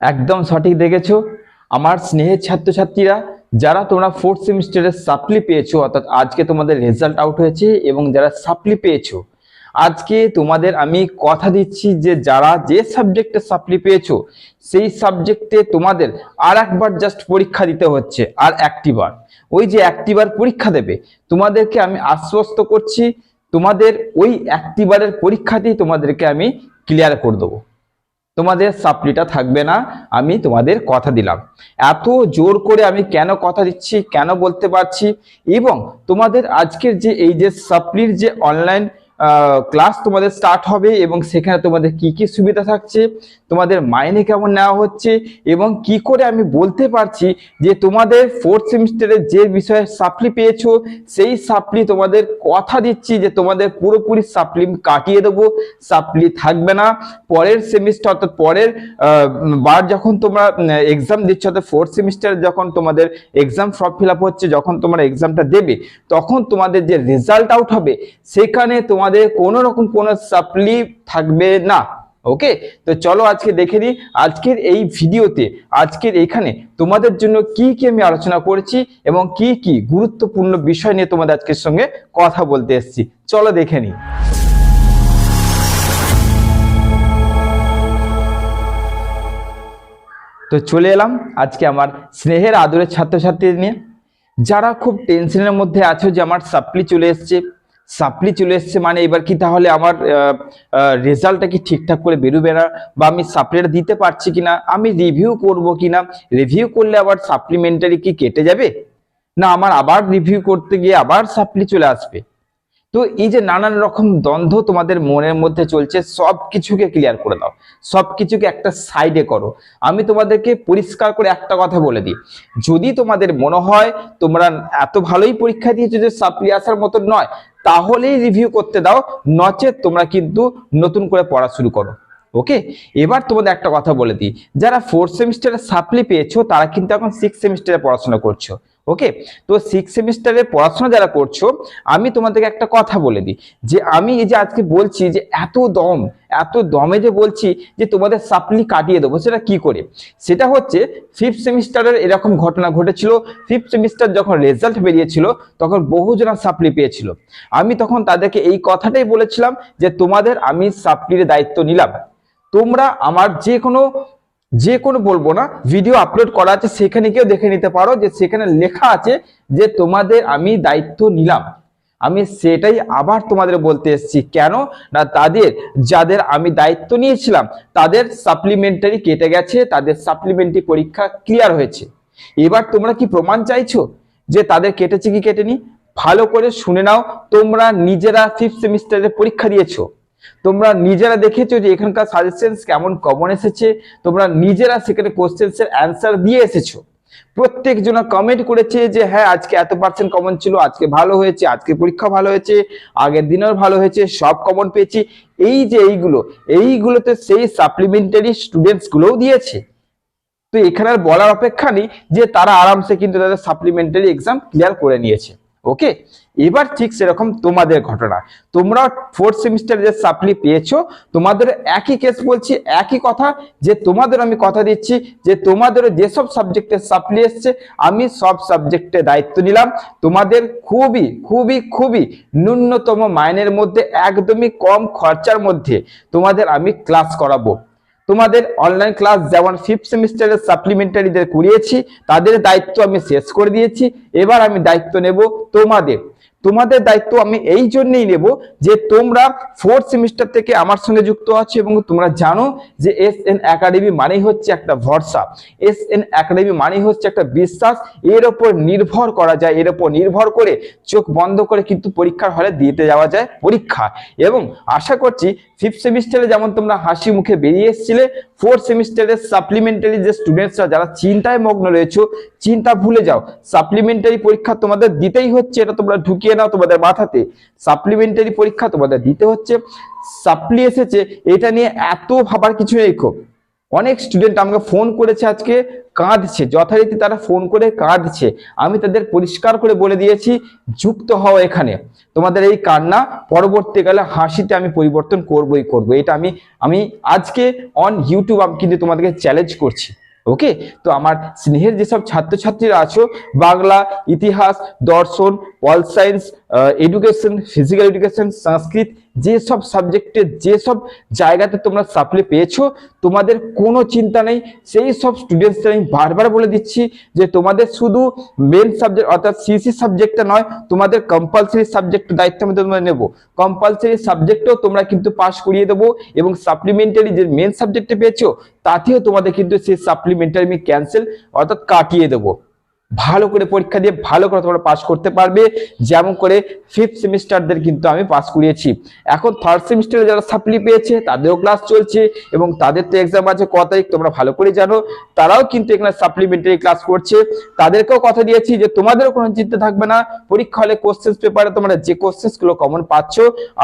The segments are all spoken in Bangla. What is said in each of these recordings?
একদম সঠিক দেখেছ। আমার স্নেহের ছাত্রছাত্রীরা, যারা তোমরা ফোর্থ সেমিস্টারের সাপ্লি পেয়েছ, অর্থাৎ আজকে তোমাদের রেজাল্ট আউট হয়েছে এবং যারা সাপ্লি পেয়েছ, আজকে তোমাদের আমি কথা দিচ্ছি যে যারা যে সাবজেক্টে সাপ্লি পেয়েছ, সেই সাবজেক্টে তোমাদের আর একবার জাস্ট পরীক্ষা দিতে হচ্ছে, আর একটিবার। ওই যে একটিবার পরীক্ষা দেবে, তোমাদেরকে আমি আশ্বস্ত করছি, তোমাদের ওই একটিবারের পরীক্ষাতেই তোমাদেরকে আমি ক্লিয়ার করে দেবো। তোমাদের সাপ্লিটা থাকবে না, আমি তোমাদের কথা দিলাম। এত জোর করে আমি কেন কথা দিচ্ছি, কেন বলতে পারছি? এবং তোমাদের আজকের যে এই যে সাপ্লির যে অনলাইন ক্লাস তোমাদের স্টার্ট হবে এবং সেখানে তোমাদের কি কি সুবিধা থাকছে, তোমাদের মাইনে কেমন নেওয়া হচ্ছে এবং কি করে আমি বলতে পারছি যে তোমাদের ফোর্থ সেমিস্টারে যে বিষয়ে সাপ্লি পেয়েছ, সেই সাপ্লি তোমাদের কথা দিচ্ছি যে তোমাদের পুরোপুরি সাপ্লি কাটিয়ে দেবো সাপ্লি থাকবে না। পরের সেমিস্টার অর্থাৎ পরের বার যখন তোমরা এক্সাম দিচ্ছ, অর্থাৎ ফোর্থ সেমিস্টার যখন তোমাদের এক্সাম ফর্ম ফিল হচ্ছে, যখন তোমরা এক্সামটা দেবে, তখন তোমাদের যে রেজাল্ট আউট হবে, সেখানে তোমাদের কোনো রকম কোনো সাপ্লি থাকবে না ওকে তো চলো আজকে দেখে নিই, আজকের এই ভিডিওতে, আজকের এখানে তোমাদের জন্য কি কি আমি আলোচনা করেছি এবং কি কি গুরুত্বপূর্ণ বিষয় নিয়ে তোমাদের আজকের সঙ্গে কথা বলতে এসেছি। চলো দেখে নিই। তো চলে এলাম আজকে আমার স্নেহের আদরের ছাত্রছাত্রী নিয়ে। যারা খুব টেনশনের মধ্যে আছো যে আমার সাপ্লি চলে এসছে সাপ্লি চলে এসছে মানে এবার কি তাহলে আমার রেজাল্টটা কি ঠিকঠাক করে বেরোবে না? বা আমি সাপ্লিটা দিতে পারছি কি না আমি রিভিউ করব কিনা? রিভিউ করলে আবার সাপ্লিমেন্টারি কি কেটে যাবে? না, আমার আবার রিভিউ করতে গিয়ে আবার সাপ্লি চলে আসবে। তো এই যে নানান রকম দ্বন্দ্ব তোমাদের মনের মধ্যে চলছে সব কিছুকে ক্লিয়ার করে দাও। সব কিছুকে একটা সাইডে করো। আমি তোমাদেরকে পরিষ্কার করে একটা কথা বলে দিই। যদি তোমাদের মনে হয় তোমরা এত ভালোই পরীক্ষা দিয়েছ যে সাপ্লি আসার মতো নয়, তাহলেই রিভিউ করতে দাও, নচেত তোমরা কিন্তু নতুন করে পড়া শুরু করো। ওকে? এবার তোমাদের একটা কথা বলে দিই। যারা ফোর্থ সেমিস্টারে সাপ্লি পেয়েছ, তারা কিন্তু এখন সিক্স সেমিস্টারে পড়াশোনা করছ। ওকে তো সিক্স সেমিস্টারে পড়াশোনা যারা করছ, আমি তোমাদেরকে একটা কথা বলে দিই। যে আমি এই যে আজকে বলছি যে এত দম, এত দমে যে বলছি যে তোমাদের সাপ্লি কাটিয়ে দেবো, সেটা কি করে? সেটা হচ্ছে ফিফথ সেমিস্টারের এরকম ঘটনা ঘটেছিল। ফিফথ সেমিস্টার যখন রেজাল্ট বেরিয়েছিল, তখন বহুজনা সাপ্লি পেয়েছিল। আমি তখন তাদেরকে এই কথাটাই বলেছিলাম যে তোমাদের আমি সাপ্লির দায়িত্ব নিলাম। তোমরা আমার যে কোনো যে কোনো বলব না ভিডিও আপলোড করা আছে, সেখানে গিয়েও দেখে নিতে পারো যে সেখানে লেখা আছে যে তোমাদের আমি দায়িত্ব নিলাম। আমি সেটাই আবার তোমাদের বলতে এসেছি, কেন না তাদের, যাদের আমি দায়িত্ব নিয়েছিলাম, তাদের সাপ্লিমেন্টারি কেটে গেছে, তাদের সাপ্লিমেন্টারি পরীক্ষা ক্লিয়ার হয়েছে। এবার তোমরা কি প্রমাণ চাইছো যে তাদের কেটেছে কি কেটেনি? ভালো করে শুনে নাও, তোমরা নিজেরা ফিফথ সেমিস্টারে পরীক্ষা দিয়েছ। তোমরা নিজেরা দেখেছ যে এখানকার সাজেশনস কেমন কমন এসেছে? তোমরা নিজেরা সেখানে কোশ্চেন্স এর অ্যান্সার দিয়ে এসেছ। প্রত্যেক জন কমেন্ট করেছে যে হ্যাঁ আজকে এত পার্সেন্ট কমন ছিল, আজকে ভালো হয়েছে, আজকে পরীক্ষা ভালো হয়েছে, আগের দিনেও ভালো হয়েছে, সব কমন পেয়েছি। এই যে এইগুলো, এইগুলোতে সেই সাপ্লিমেন্টারি স্টুডেন্টস গুলোও দিয়েছে। তো এখানে আর বলার অপেক্ষা নেই যে তারা আরামসে কিন্তু তাদের সাপ্লিমেন্টারি এক্সাম ক্লিয়ার করে নিয়েছে। ওকে এবার ঠিক সেরকম তোমাদের ঘটনা। তোমরা ফোর্থ সেমিস্টারে যে সাপ্লি পেয়েছ, তোমাদের একই কেস বলছি, একই কথা, যে তোমাদের আমি কথা দিচ্ছি, যে তোমাদের যেসব সাবজেক্টে সাপ্লি এসছে, আমি সব সাবজেক্টে দায়িত্ব নিলাম। তোমাদের খুবই খুবই খুবই ন্যূনতম মাইনের মধ্যে, একদমই কম খরচার মধ্যে তোমাদের আমি ক্লাস করাবো। তোমাদের অনলাইন ক্লাস যেমন ফিফথ সেমিস্টারের সাপ্লিমেন্টারিদের করিয়েছি, তাদের দায়িত্ব আমি শেষ করে দিয়েছি। এবার আমি দায়িত্ব নেব তোমাদের। তোমাদের দায়িত্ব আমি এই জন্যেই নেব যে তোমরা ফোর্থ সেমিস্টার থেকে আমার সঙ্গে যুক্ত আছো এবং তোমরা জানো যে এস এন একাডেমি মানেই হচ্ছে একটা ভরসা। এস এন একাডেমি মানেই হচ্ছে একটা বিশ্বাস। এর ওপর নির্ভর করা যায়, এর ওপর নির্ভর করে চোখ বন্ধ করে কিন্তু পরীক্ষার হলে দিতে যাওয়া যায় পরীক্ষা। এবং আশা করছি ফিফথ সেমিস্টারে যেমন তোমরা হাসি মুখে বেরিয়ে এসেছিলে ফোর্থ সেমিস্টারের সাপ্লিমেন্টারি যে স্টুডেন্টসরা যারা চিন্তায় মগ্ন রয়েছে, চিন্তা ভুলে যাও। সাপ্লিমেন্টারি পরীক্ষা তোমাদের দিতেই হচ্ছে, এটা তোমরা ঢুকিয়ে নাও তোমাদের মাথাতে। সাপ্লিমেন্টারি পরীক্ষা তোমাদের দিতে হচ্ছে। সাপ্লি এসেছে, এটা নিয়ে এত ভাবার কিছু নেই খুব অনেক স্টুডেন্ট আমাকে ফোন করেছে আজকে, কাঁদছে, যথারীতি তারা ফোন করে কাঁদছে। আমি তাদের পরিষ্কার করে বলে দিয়েছি, যুক্ত হও এখানে। তোমাদের এই কান্না পরবর্তীকালে হাসিতে আমি পরিবর্তন করবই করব। এটা আমি আমি আজকে অন ইউটিউব আমি কিন্তু তোমাদেরকে চ্যালেঞ্জ করছি ওকে তো আমার স্নেহের যেসব ছাত্রছাত্রীরা আছো, বাংলা, ইতিহাস, দর্শন pol science education physical education Sanskrit যেসব সাবজেক্টে যেসব জায়গাতে তোমরা সাপ্লি পেয়েছ, তোমাদের কোনো চিন্তা নেই। সেই সব স্টুডেন্টসদের আমি বারবার বলে দিচ্ছি যে তোমাদের শুধু মেন সাবজেক্ট অর্থাৎ সিসি সাবজেক্টটা নয়, তোমাদের কম্পালসারি সাবজেক্ট দায়িত্ব আমি তোমরা নেব। কম্পালসারি সাবজেক্টও তোমরা কিন্তু পাস করিয়ে দেবো এবং সাপ্লিমেন্টারি যে মেন সাবজেক্টে পেয়েছ, তাতেও তোমাদের কিন্তু সেই সাপ্লিমেন্টারি আমি ক্যান্সেল অর্থাৎ কাটিয়ে দেবো। ভালো করে পরীক্ষা দিয়ে ভালো করে তোমরা পাস করতে পারবে। যেমন করে ফিফথ সেমিস্টারদের কিন্তু আমি পাস করিয়েছি। এখন থার্ড সেমিস্টারে যারা সাপ্লি পেয়েছে, তাদেরও ক্লাস চলছে এবং তাদের তো এক্সাম আছে ক তারিখ তোমরা ভালো করে জানো। তারাও কিন্তু এখানে সাপ্লিমেন্টারি ক্লাস করছে। তাদেরকেও কথা দিয়েছি যে তোমাদেরও কোনো চিন্তা থাকবে না। পরীক্ষা হলে কোশ্চেন্স পেপারে তোমরা যে কোশ্চেন্সগুলো কমন পাচ্ছ,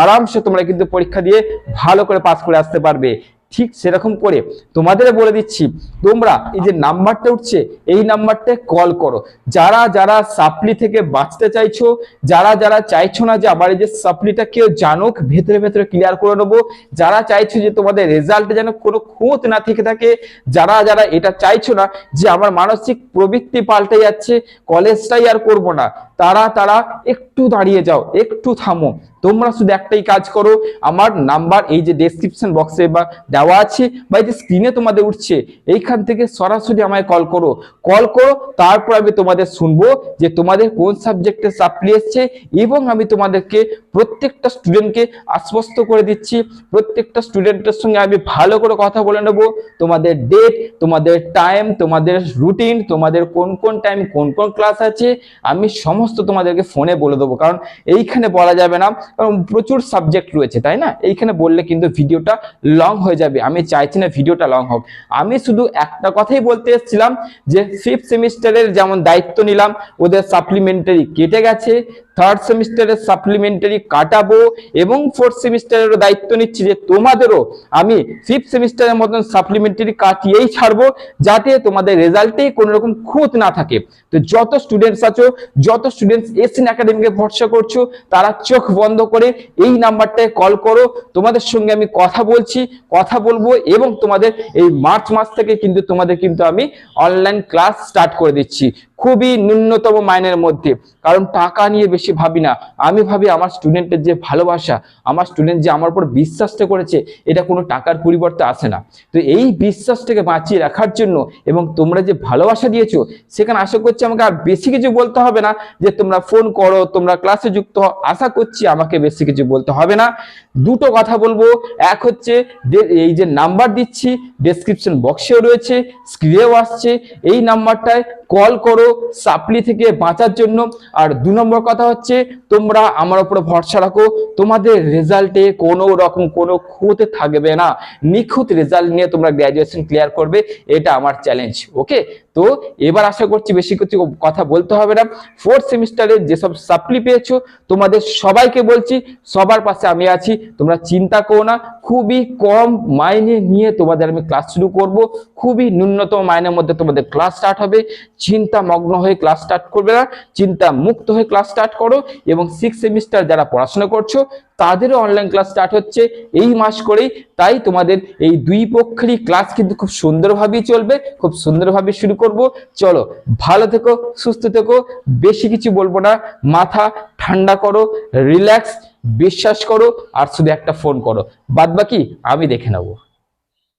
আরামসে তোমরা কিন্তু পরীক্ষা দিয়ে ভালো করে পাস করে আসতে পারবে। ঠিক সেরকম করে তোমাদের বলে দিচ্ছি, তোমরা এই যে নাম্বারটা উঠছে, এই নাম্বারটায় কল করো। যারা যারা সাপ্লি থেকে বাঁচতে চাইছো, যারা যারা চাইছো না যে আবার এই যে সাপ্লিটা কেউ জানুক, ভেতরে ভেতরে ক্লিয়ার করে নেব। যারা চাইছো যে তোমাদের রেজাল্টে যেন কোনো খুঁত না থেকে থাকে, যারা যারা এটা চাইছো না যে আমার মানসিক প্রবৃত্তি পাল্টে যাচ্ছে কলেজটাই আর করব না। তারা তারা, একটু দাঁড়িয়ে যাও, একটু থামো। তোমরা শুধু একটাই কাজ করো, আমার নাম্বার এই যে ডেসক্রিপশন বক্সে বা দেওয়া আছে, বা এই যে স্ক্রিনে তোমাদের উঠছে, এইখান থেকে সরাসরি আমায় কল করো। কল করো, তারপর আমি তোমাদের শুনব যে তোমাদের কোন সাবজেক্টে সাপ্লি এসছে, এবং আমি তোমাদেরকে প্রত্যেকটা স্টুডেন্টকে আশ্বস্ত করে দিচ্ছি। প্রত্যেকটা স্টুডেন্টের সঙ্গে আমি ভালো করে কথা বলে নেব। তোমাদের ডেট তোমাদের টাইম তোমাদের রুটিন তোমাদের কোন কোন টাইম কোন কোন ক্লাস আছে, আমি সমস্ত তোমাদেরকে ফোনে বলে দেবো। কারণ এইখানে বলা যাবে না, কারণ প্রচুর সাবজেক্ট রয়েছে, তাই না? এইখানে বললে কিন্তু ভিডিওটা লং হয়ে যাবে। আমি চাইছি না ভিডিওটা লং হোক। আমি শুধু একটা কথাই বলতে এসেছিলাম যে ফিফথ সেমিস্টারের যেমন দায়িত্ব নিলাম, ওদের সাপ্লিমেন্টারি কেটে গেছে। থার্ড সেমিস্টারের সাপ্লিমেন্টারি কাটাবো এবং ফোর্থ সেমিস্টারেরও দায়িত্ব নিচ্ছি যে তোমাদেরও আমি ফিফথ সেমিস্টারের মতন সাপ্লিমেন্টারি কাটিয়েই ছাড়বো যাতে তোমাদের রেজাল্টেই কোনো রকম খুঁত না থাকে। তো যত স্টুডেন্টস আছো, যত স্টুডেন্টস এসএন একাডেমিকে ভরসা করছ, তারা চোখ বন্ধ করে এই নাম্বারটায় কল করো। তোমাদের সঙ্গে আমি কথা বলছি, কথা বলব এবং তোমাদের এই মার্চ মাস থেকে কিন্তু তোমাদের কিন্তু আমি অনলাইন ক্লাস স্টার্ট করে দিচ্ছি। খুবই ন্যূনতম মাইনের মধ্যে। কারণ টাকা নিয়ে বেশি ভাবি না। আমি ভাবি আমার স্টুডেন্টের যে ভালোবাসা, আমার স্টুডেন্ট যে আমার উপর বিশ্বাসটা করেছে, এটা কোনো টাকার পরিবর্তে আসে না। তো এই বিশ্বাসটাকে বাঁচিয়ে রাখার জন্য এবং তোমরা যে ভালোবাসা দিয়েছ, সেখানে আশা করছি আমাকে আর বেশি কিছু বলতে হবে না যে তোমরা ফোন করো, তোমরা ক্লাসে যুক্ত আশা করছি আমাকে বেশি কিছু বলতে হবে না। দুটো কথা বলব। এক হচ্ছে এই যে নাম্বার দিচ্ছি ডেসক্রিপশন বক্সেও রয়েছে স্ক্রিনেও আসছে। এই নাম্বারটায় কল করো। সাপ্লি থেকে বাঁচার জন্য। আর দু নম্বর কথা হচ্ছে, তোমরা আমার উপর ভরসা রাখো, তোমাদের রেজাল্টে কোনো রকম কোনো খুঁত থাকবে না। নিখুঁত রেজাল্ট নিয়ে তোমরা গ্র্যাজুয়েশন ক্লিয়ার করবে, এটা আমার চ্যালেঞ্জ ওকে তো এবার আশা করছি বেশি কিছু কথা বলতে হবে না। ফোর্থ সেমিস্টারে যেসব সাপ্লি পেয়েছ, তোমাদের সবাইকে বলছি, সবার পাশে আমি আছি, তোমরা চিন্তা করো না, খুবই কম মাইনে নিয়ে তোমাদের আমি ক্লাস শুরু করব, খুবই ন্যূনতম মাইনের মধ্যে তোমাদের ক্লাস স্টার্ট হবে, চিন্তা মগ্ন হয়ে ক্লাস স্টার্ট করবে না, চিন্তা মুক্ত হয়ে ক্লাস স্টার্ট করো এবং সিক্স সেমিস্টার যারা পড়াশোনা করছ, তাদেরও অনলাইন ক্লাস স্টার্ট হচ্ছে এই মাস করেই। তাই তোমাদের এই দুই পক্ষেরই ক্লাস কিন্তু খুব সুন্দরভাবেই চলবে, খুব সুন্দরভাবে শুরু করব। চলো, ভালো থেকো, সুস্থ থেকো, বেশি কিছু বলব না, মাথা ঠান্ডা করো রিল্যাক্স বিশ্বাস করো, আর শুধু একটা ফোন করো। বাদ বাকি আমি দেখে নেব।